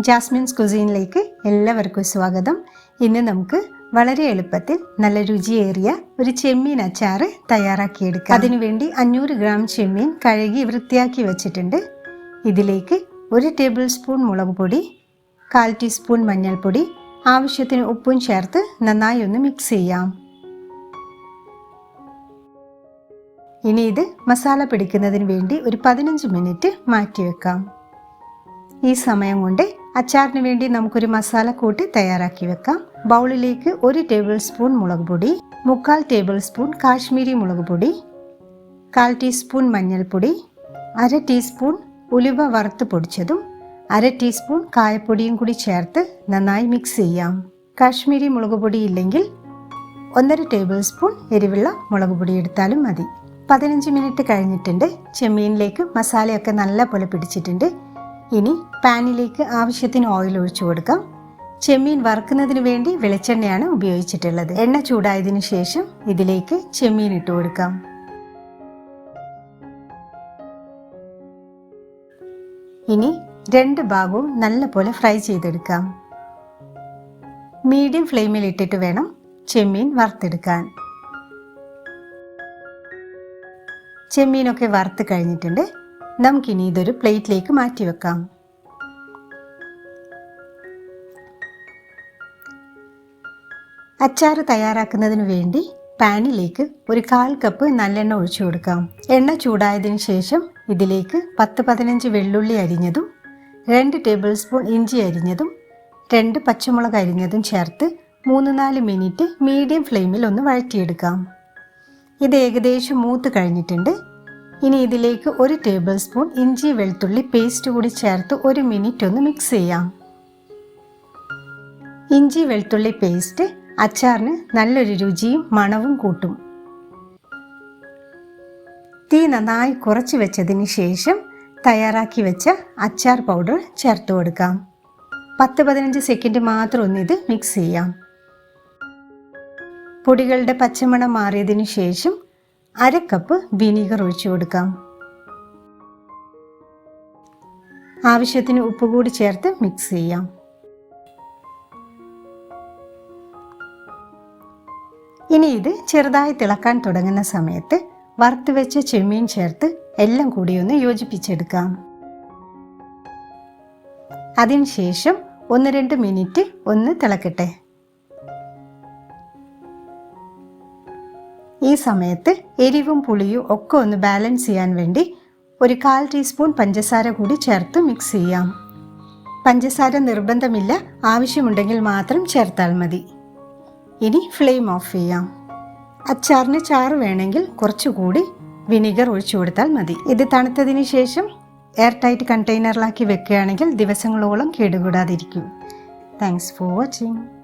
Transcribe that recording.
Jasmine's കുസീനിലേക്ക് എല്ലാവർക്കും സ്വാഗതം. ഇന്ന് നമുക്ക് വളരെ എളുപ്പത്തിൽ നല്ല രുചിയേറിയ ഒരു ചെമ്മീൻ അച്ചാറ് തയ്യാറാക്കിയെടുക്കാം. അതിനുവേണ്ടി അഞ്ഞൂറ് ഗ്രാം ചെമ്മീൻ കഴുകി വൃത്തിയാക്കി വെച്ചിട്ടുണ്ട്. ഇതിലേക്ക് ഒരു ടേബിൾ സ്പൂൺ മുളക് പൊടി കാൽ ടീസ്പൂൺ മഞ്ഞൾപ്പൊടി ആവശ്യത്തിന് ഉപ്പും ചേർത്ത് നന്നായി ഒന്ന് മിക്സ് ചെയ്യാം. ഇനി ഇത് മസാല പിടിക്കുന്നതിന് വേണ്ടി ഒരു പതിനഞ്ച് മിനിറ്റ് മാറ്റിവെക്കാം. ഈ സമയം കൊണ്ട് അച്ചാറിന് വേണ്ടി നമുക്കൊരു മസാല കൂട്ടി തയ്യാറാക്കി വെക്കാം. ബൗളിലേക്ക് ഒരു ടേബിൾ സ്പൂൺ മുളക് പൊടി മുക്കാൽ ടേബിൾ സ്പൂൺ കാശ്മീരി മുളക് പൊടി കാൽ ടീസ്പൂൺ മഞ്ഞൾപ്പൊടി അര ടീസ്പൂൺ ഉലുവ വറുത്ത് പൊടിച്ചതും അര ടീസ്പൂൺ കായപ്പൊടിയും കൂടി ചേർത്ത് നന്നായി മിക്സ് ചെയ്യാം. കാശ്മീരി മുളക് പൊടി ഇല്ലെങ്കിൽ ഒന്നര ടേബിൾ സ്പൂൺ എരിവുള്ള മുളക് പൊടി എടുത്താലും മതി. പതിനഞ്ച് മിനിറ്റ് കഴിഞ്ഞിട്ടുണ്ട്. ചെമ്മീനിലേക്ക് മസാലയൊക്കെ നല്ല പോലെ പിടിച്ചിട്ടുണ്ട്. ഇനി പാനിലേക്ക് ആവശ്യത്തിന് ഓയിൽ ഒഴിച്ചു കൊടുക്കാം. ചെമ്മീൻ വറുക്കുന്നതിന് വേണ്ടി വെളിച്ചെണ്ണയാണ് ഉപയോഗിച്ചിട്ടുള്ളത്. എണ്ണ ചൂടായതിനു ശേഷം ഇതിലേക്ക് ചെമ്മീൻ ഇട്ട് കൊടുക്കാം. ഇനി രണ്ട് ഭാഗവും നല്ല പോലെ ഫ്രൈ ചെയ്തെടുക്കാം. മീഡിയം ഫ്ലെയിമിൽ ഇട്ടിട്ട് വേണം ചെമ്മീൻ വറുത്തെടുക്കാൻ. ചെമ്മീനൊക്കെ വറുത്ത് കഴിഞ്ഞിട്ടുണ്ട്. നമുക്കിനി ഇതൊരു പ്ലേറ്റിലേക്ക് മാറ്റി വെക്കാം. അച്ചാറ് തയ്യാറാക്കുന്നതിന് വേണ്ടി പാനിലേക്ക് ഒരു കാൽ കപ്പ് നല്ലെണ്ണ ഒഴിച്ചു കൊടുക്കാം. എണ്ണ ചൂടായതിനു ശേഷം ഇതിലേക്ക് പത്ത് പതിനഞ്ച് വെള്ളുള്ളി അരിഞ്ഞതും രണ്ട് ടേബിൾ സ്പൂൺ ഇഞ്ചി അരിഞ്ഞതും രണ്ട് പച്ചമുളക് അരിഞ്ഞതും ചേർത്ത് മൂന്ന് നാല് മിനിറ്റ് മീഡിയം ഫ്ലെയിമിൽ ഒന്ന് വഴറ്റിയെടുക്കാം. ഇത് ഏകദേശം മൂത്ത് കഴിഞ്ഞിട്ടുണ്ട്. ഇനി ഇതിലേക്ക് ഒരു ടേബിൾ സ്പൂൺ ഇഞ്ചി വെളുത്തുള്ളി പേസ്റ്റ് കൂടി ചേർത്ത് ഒരു മിനിറ്റ് ഒന്ന് മിക്സ് ചെയ്യാം. ഇഞ്ചി വെളുത്തുള്ളി പേസ്റ്റ് അച്ചാറിന് നല്ലൊരു രുചിയും മണവും കൂട്ടും. തീ നന്നായി കുറച്ച് വെച്ചതിന് ശേഷം തയ്യാറാക്കി വെച്ച അച്ചാർ പൗഡർ ചേർത്ത് കൊടുക്കാം. പത്ത് പതിനഞ്ച് സെക്കൻഡ് മാത്രം ഒന്ന് ഇത് മിക്സ് ചെയ്യാം. പൊടികളുടെ പച്ചമണം മാറിയതിനു ശേഷം അര കപ്പ് വിനീഗർ ഒഴിച്ചു കൊടുക്കാം. ആവശ്യത്തിന് ഉപ്പ് കൂടി ചേർത്ത് മിക്സ് ചെയ്യാം. ഇനി ഇത് ചെറുതായി തിളക്കാൻ തുടങ്ങുന്ന സമയത്ത് വറുത്ത് വെച്ച ചെമ്മീൻ ചേർത്ത് എല്ലാം കൂടി ഒന്ന് യോജിപ്പിച്ചെടുക്കാം. അതിനുശേഷം ഒന്ന് രണ്ട് മിനിറ്റ് ഒന്ന് തിളക്കട്ടെ. ഈ സമയത്ത് എരിവും പുളിയും ഒക്കെ ഒന്ന് ബാലൻസ് ചെയ്യാൻ വേണ്ടി ഒരു കാൽ ടീസ്പൂൺ പഞ്ചസാര കൂടി ചേർത്ത് മിക്സ് ചെയ്യാം. പഞ്ചസാര നിർബന്ധമില്ല ആവശ്യമുണ്ടെങ്കിൽ മാത്രം ചേർത്താൽ മതി. ഇനി ഫ്ലെയിം ഓഫ് ചെയ്യാം. അച്ചാറിന് ചാറ് വേണമെങ്കിൽ കുറച്ചുകൂടി വിനിഗർ ഒഴിച്ചു കൊടുത്താൽ മതി. ഇത് തണുത്തതിന് ശേഷം എയർ ടൈറ്റ് കണ്ടെയ്നറിലാക്കി വെക്കുകയാണെങ്കിൽ ദിവസങ്ങളോളം കേടുകൂടാതിരിക്കും. Thanks for watching